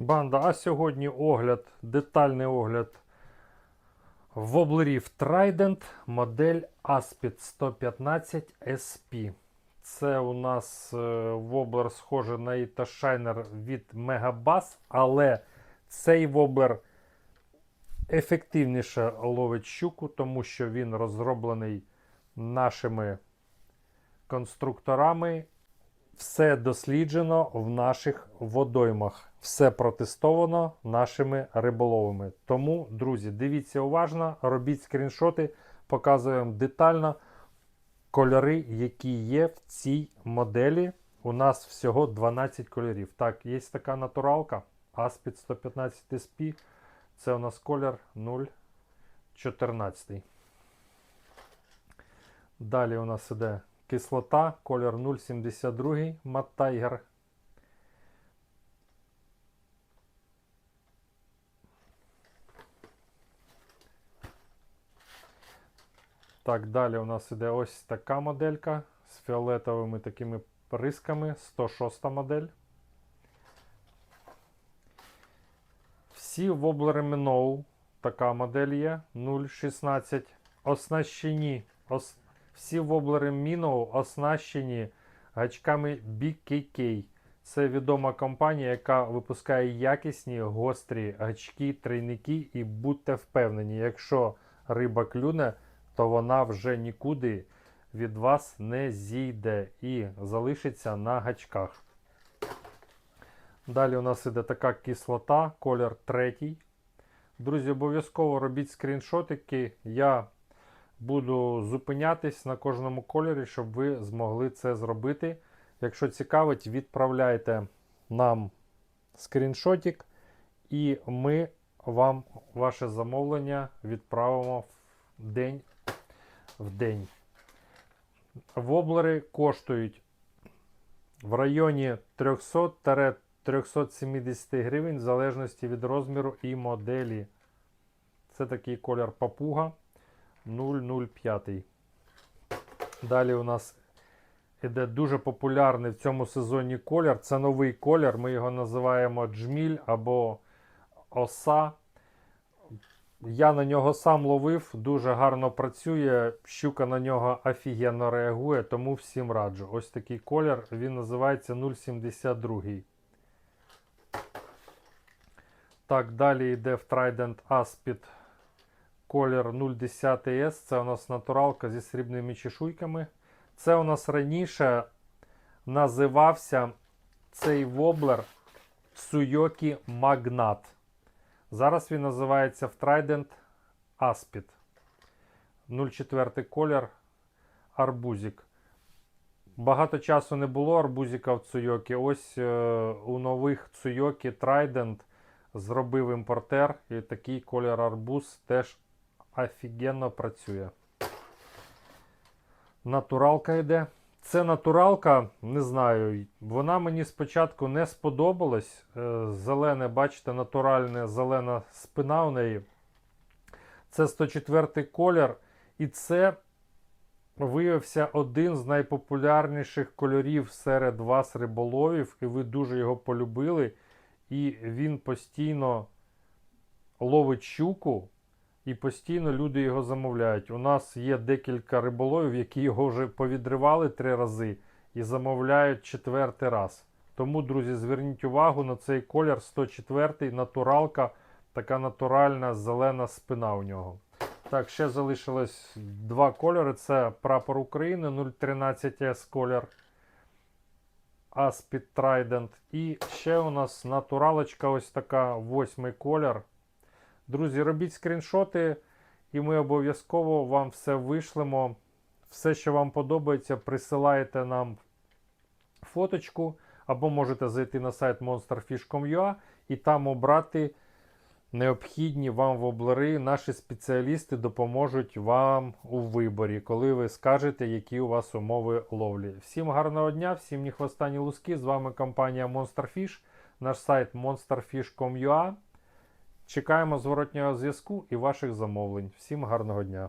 Банда, а сьогодні огляд, детальний огляд воблерів Trident модель Aspid 115 SP. Це у нас е, воблер схожий на Ita від Megabass, але цей воблер ефективніше ловить щуку, тому що він розроблений нашими конструкторами все досліджено в наших водоймах. Все протестовано нашими риболовами. Тому, друзі, дивіться уважно, робіть скріншоти, показуємо детально кольори, які є в цій моделі. У нас всього 12 кольорів. Так, є така натуралка Aspid 115 SP. Це у нас колір 014. Далі у нас іде кислота, колір 0,72 Matt Tiger. Так, далі у нас іде ось така моделька з фіолетовими такими рисками. 106 модель. Всі воблери Minnow, така модель є 0,16. Оснащені. Ос... Всі воблери Minnow оснащені гачками BKK. Це відома компанія, яка випускає якісні гострі гачки, трійники. І будьте впевнені, якщо риба клюне, то вона вже нікуди від вас не зійде і залишиться на гачках. Далі у нас іде така кислота, колір третій. Друзі, обов'язково робіть скріншотики. Я буду зупинятись на кожному кольорі, щоб ви змогли це зробити. Якщо цікавить, відправляйте нам скріншотик, і ми вам ваше замовлення відправимо в день в день. Воблери коштують в районі 300-370 гривень в залежності від розміру і моделі. Це такий колір папуга 005. Далі у нас іде дуже популярний в цьому сезоні колір. Це новий колір. Ми його називаємо джміль або оса. Я на нього сам ловив, дуже гарно працює. Щука на нього офігенно реагує, тому всім раджу. Ось такий колір, він називається 072. Так, далі йде в Trident Aspid колір 010S. Це у нас натуралка зі срібними чешуйками. Це у нас раніше називався цей воблер Suyoki Magnat. Зараз він називається в Trident Aspid. 04 колір арбузик. Багато часу не було арбузика в Цуйокі. Ось е, у нових Цуйокі Trident зробив імпортер. І такий колір арбуз теж офігенно працює. Натуралка йде. Це натуралка, не знаю, вона мені спочатку не сподобалась. Е, Зелене, бачите, натуральна зелена спина у неї. Це 104 колір. І це виявився один з найпопулярніших кольорів серед вас риболовів. І ви дуже його полюбили. І він постійно ловить щуку. І постійно люди його замовляють. У нас є декілька риболовів, які його вже повідривали три рази і замовляють четвертий раз. Тому, друзі, зверніть увагу на цей колір 104 натуралка, така натуральна зелена спина у нього. Так, ще залишилось два кольори. Це прапор України 013 s колір Aspid Trident. І ще у нас натуралочка ось така восьмий колір. Друзі, робіть скріншоти, і ми обов'язково вам все вишлемо. Все, що вам подобається, присилаєте нам фоточку, або можете зайти на сайт monsterfish.com.ua і там обрати необхідні вам воблери. Наші спеціалісти допоможуть вам у виборі, коли ви скажете, які у вас умови ловлі. Всім гарного дня, всім ні хвоста, луски. З вами компанія MonsterFish, наш сайт monsterfish.com.ua. Чекаємо зворотнього зв'язку і ваших замовлень. Всім гарного дня!